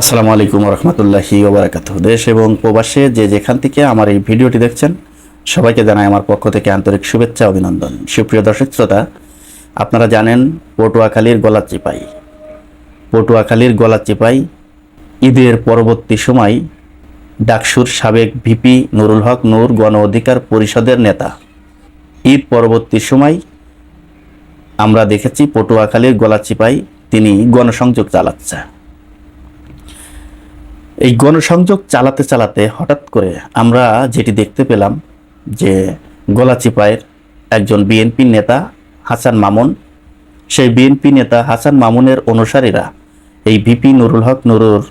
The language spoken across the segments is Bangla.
আসসালামু আলাইকুম রহমতুল্লাহি ওবরাকাত দেশ এবং প্রবাসে যে যেখান থেকে আমার এই ভিডিওটি দেখছেন, সবাইকে জানাই আমার পক্ষ থেকে আন্তরিক শুভেচ্ছা, অভিনন্দন। সুপ্রিয় দর্শক শ্রোতা, আপনারা জানেন পটুয়াখালীর গলা চিপাই। পটুয়াখালীর গলা চিপাই ঈদের পরবর্তী সময় ডাকসুর সাবেক ভিপি নুরুল হক নূর গণ অধিকার পরিষদের নেতা। ঈদ পরবর্তী সময় আমরা দেখেছি পটুয়াখালীর গলা চিপাই তিনি গণসংযোগ চালাচ্ছে। এই গণসংযোগ চালাতে চালাতে হঠাৎ করে আমরা যেটি দেখতে পেলাম যে গলাচিপায়ের একজন বিএনপি নেতা হাসান মামুন, সেই বিএনপি নেতা হাসান মামুনের অনুসারীরা এই ভিপি নুরুল হক নুরুর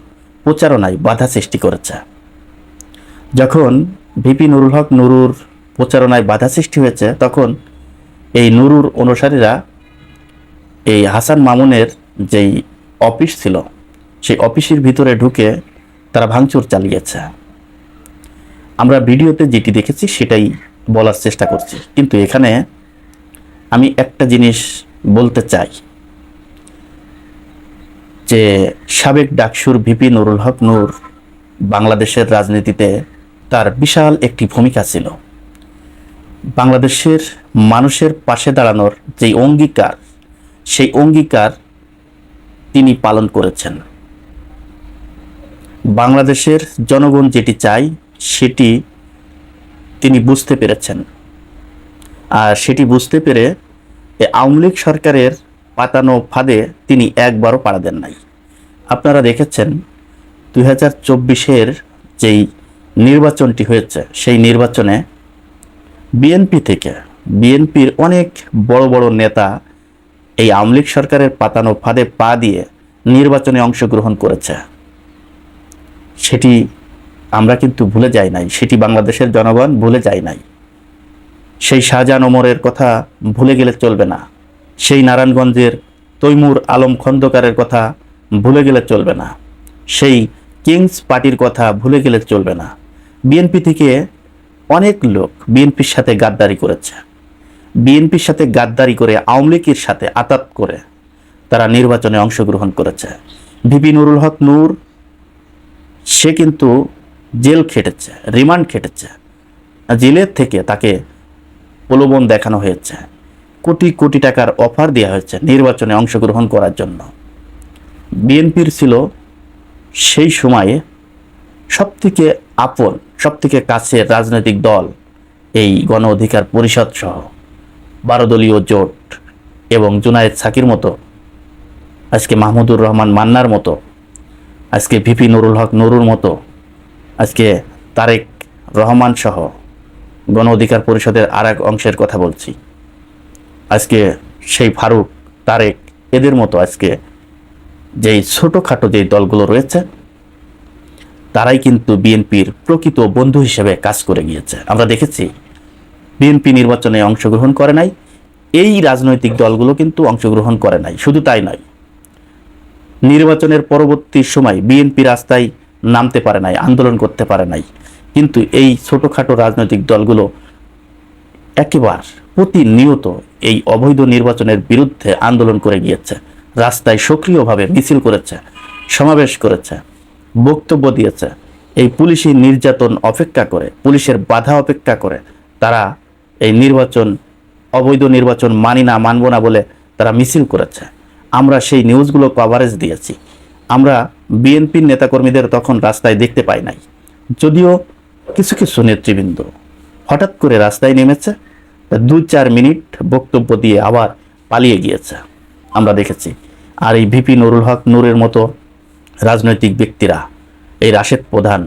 প্রচারণায় বাধা সৃষ্টি করেছে। যখন ভিপি নুরুল হক নুরুর প্রচারণায় বাধা সৃষ্টি হয়েছে, তখন এই নুরুর অনুসারীরা এই হাসান মামুনের যেই অফিস ছিল, সেই অফিসের ভিতরে ঢুকে তারা ভাঙচুর চালিয়েছে। আমরা ভিডিওতে যেটি দেখেছি সেটাই বলার চেষ্টা করছি। কিন্তু এখানে আমি একটা জিনিস বলতে চাই। যে সাবেক ডাকসুর ভিপি নুরুল হক নূর বাংলাদেশের রাজনীতিতে তার বিশাল একটি ভূমিকা ছিল। বাংলাদেশের মানুষের পাশে দাঁড়ানোর যেই অঙ্গীকার, সেই অঙ্গীকার তিনি পালন করেছেন। বাংলাদেশের জনগণ যেটি চায়, সেটি তিনি বুঝতে পেরেছেন। আর সেটি বুঝতে পেরে আওয়ামী লীগ সরকারের পাতানো ফাঁদে তিনি একবারও পাড়া দেন নাই। আপনারা দেখেছেন দুই হাজার চব্বিশের যেই নির্বাচনটি হয়েছে, সেই নির্বাচনে বিএনপি থেকে, বিএনপির অনেক বড় বড় নেতা এই আওয়ামী লীগ সরকারের পাতানো ফাঁদে পা দিয়ে নির্বাচনে অংশগ্রহণ করেছে। সেটি আমরা কিন্তু ভুলে যাই নাই, সেটি বাংলাদেশের জনগণ ভুলে যায় নাই। সেই শাহজাহান ওমরের কথা ভুলে গেলে চলবে না, সেই নারায়ণগঞ্জের তৈমুর আলম খন্দকারের কথা ভুলে গেলে চলবে না, সেই কিংস পার্টির কথা ভুলে গেলে চলবে না। বিএনপি থেকে অনেক লোক বিএনপির সাথে গাদ্দারি করেছে। বিএনপির সাথে গাদ্দারি করে আওয়ামী লীগের সাথে আতাত করে তারা নির্বাচনে অংশগ্রহণ করেছে। ভিপি নুরুল হক নূর সে কিন্তু জেল খেটেছে, রিমান্ড খেটেছে। জেলের থেকে তাকে প্রলোভন দেখানো হয়েছে। কোটি কোটি টাকার অফার দেওয়া হয়েছে নির্বাচনে অংশগ্রহণ করার জন্য। বিএনপির ছিল সেই সময়ে সবথেকে আপন, সবথেকে কাছের রাজনৈতিক দল এই গণ অধিকার পরিষদ সহ বারো দলীয় জোট এবং জুনায়েদ সাকির মতো, আজকে মাহমুদুর রহমান মান্নার মতো আজকে ভিপি নুরুল হক নুরুর মতো, আজকে তারেক রহমান সহ গণ অধিকার পরিষদের আর এক অংশের কথা বলছি। আজকে সেই ফারুক, তারেক, এদের মতো আজকে যেই ছোটোখাটো যেই দলগুলো রয়েছে, তারাই কিন্তু বিএনপির প্রকৃত বন্ধু হিসেবে কাজ করে গিয়েছে। আমরা দেখেছি, বিএনপি নির্বাচনে অংশগ্রহণ করে নাই, এই রাজনৈতিক দলগুলো কিন্তু অংশগ্রহণ করে নাই, শুধু তাই নয়। নির্বাচনের পরবর্তী সময় বিএনপি রাস্তায় নামতে পারে নাই, আন্দোলন করতে পারে নাই। কিন্তু এই ছোটোখাটো রাজনৈতিক দলগুলো একেবার প্রতিনিয়ত এই অবৈধ নির্বাচনের বিরুদ্ধে আন্দোলন করে গিয়েছে, রাস্তায় সক্রিয়ভাবে মিছিল করেছে, সমাবেশ করেছে, বক্তব্য দিয়েছে। এই পুলিশি নির্যাতন অপেক্ষা করে, পুলিশের বাধা অপেক্ষা করে তারা এই নির্বাচন, অবৈধ নির্বাচন মানি না, মানব না বলে তারা মিছিল করেছে। আমরা সেই নিউজগুলো কভারেজ দিয়েছি। আমরা বিএনপির নেতাকর্মীদের তখন রাস্তায় দেখতে পাই নাই। যদিও কিছু কিছু নেতৃবৃন্দ হঠাৎ করে রাস্তায় নেমেছে দু চার মিনিট বক্তব্য দিয়ে আবার পালিয়ে গিয়েছে। আমরা দেখেছি, আর এই ভিপি নুরুল হক নূরের মতো রাজনৈতিক ব্যক্তিরা, এই রাশেদ প্রধান,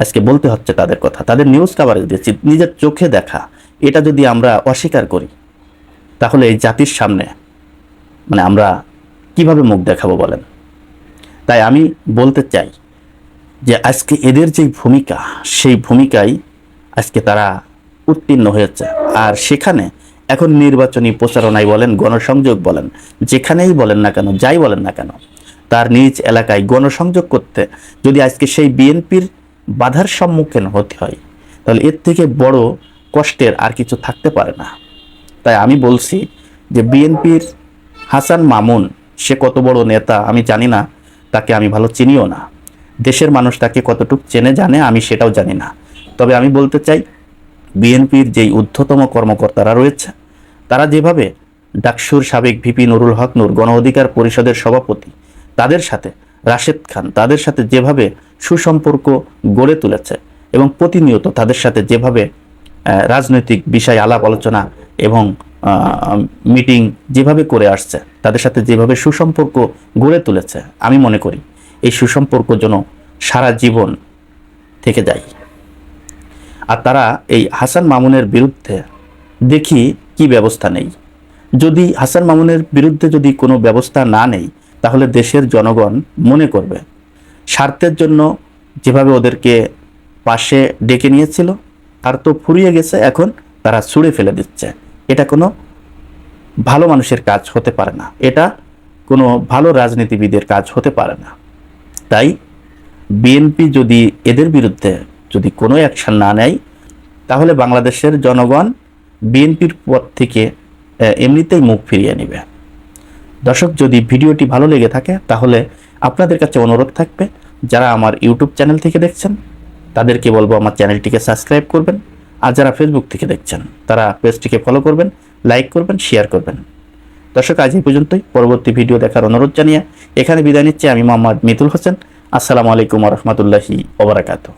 আজকে বলতে হচ্ছে তাদের কথা। তাদের নিউজ কাভারেজ দিয়েছি, নিজের চোখে দেখা। এটা যদি আমরা অস্বীকার করি, তাহলে এই জাতির সামনে মানে আমরা কীভাবে মুখ দেখাবো বলেন? তাই আমি বলতে চাই যে আজকে এদের যে ভূমিকা, সেই ভূমিকায় আজকে তারা উত্তীর্ণ হয়েছে। আর সেখানে এখন নির্বাচনী প্রচারণায় বলেন, গণসংযোগ বলেন, যেখানেই বলেন না কেন, যাই বলেন না কেন, তার নিজ এলাকায় গণসংযোগ করতে যদি আজকে সেই বিএনপির বাধার সম্মুখীন হতে হয়, তাহলে এর থেকে বড় কষ্টের আর কিছু থাকতে পারে না। তাই আমি বলছি যে বিএনপির হাসান মামুন, সে কত বড় নেতা, আমি জানি না, তাকে আমি ভালো চিনিও না। দেশের মানুষ তাকে কতটুকু চেনে, জানে, আমি সেটাও জানি না। তবে আমি বলতে চাই, বিএনপির যেই ঊর্ধ্বতম কর্মকর্তারা রয়েছে, তারা যেভাবে ডাকসুর সাবেক ভিপি নুরুল হক নূর, গণ অধিকার পরিষদের সভাপতি, তাদের সাথে, রাশেদ খান, তাদের সাথে যেভাবে সুসম্পর্ক গড়ে তুলেছে এবং প্রতিনিয়ত তাদের সাথে যেভাবে রাজনৈতিক বিষয় আলাপ আলোচনা এবং মিটিং যেভাবে করে আসছে, তাদের সাথে যেভাবে সুসম্পর্ক গড়ে তুলেছে, আমি মনে করি এই সুসম্পর্ক যেন সারা জীবন থেকে যায়। আর তারা এই হাসান মামুনের বিরুদ্ধে দেখি কি ব্যবস্থা নেই। যদি হাসান মামুনের বিরুদ্ধে যদি কোনো ব্যবস্থা না নেই, তাহলে দেশের জনগণ মনে করবে স্বার্থের জন্য যেভাবে ওদেরকে পাশে ডেকে নিয়েছিল আর তো ফুরিয়ে গেছে, এখন তারা ছুঁড়ে ফেলে দিচ্ছে। এটা কোনো ভালো মানুষের কাজ হতে পারে না। এটা কোনো ভালো রাজনীতিবিদের কাজ হতে পারে না। তাই বিএনপি যদি এদের বিরুদ্ধে যদি কোনো অ্যাকশন না নেয়, তাহলে বাংলাদেশের জনগণ বিএনপির পথ থেকে এমনিতেই মুখ ফিরিয়ে নেবে। দর্শক, যদি ভিডিওটি ভালো লেগে থাকে, তাহলে আপনাদের কাছে অনুরোধ থাকবে, যারা আমার ইউটিউব চ্যানেল থেকে দেখছেন, তাদেরকে বলব আমার চ্যানেলটিকে সাবস্ক্রাইব করবেন। আর যারা ফেসবুক থেকে দেখছেন, তারা পেজটিকে ফলো করবেন লাইক করবেন শেয়ার করবেন। দর্শক, আজ এই পর্যন্তই। পরবর্তী ভিডিও দেখার অনুরোধ জানিয়ে এখানে বিদায় নিচ্ছি আমি মোহাম্মদ মিতুল হোসেন। আসসালামু আলাইকুম রহমতুল্লাহি ওবরাকাতু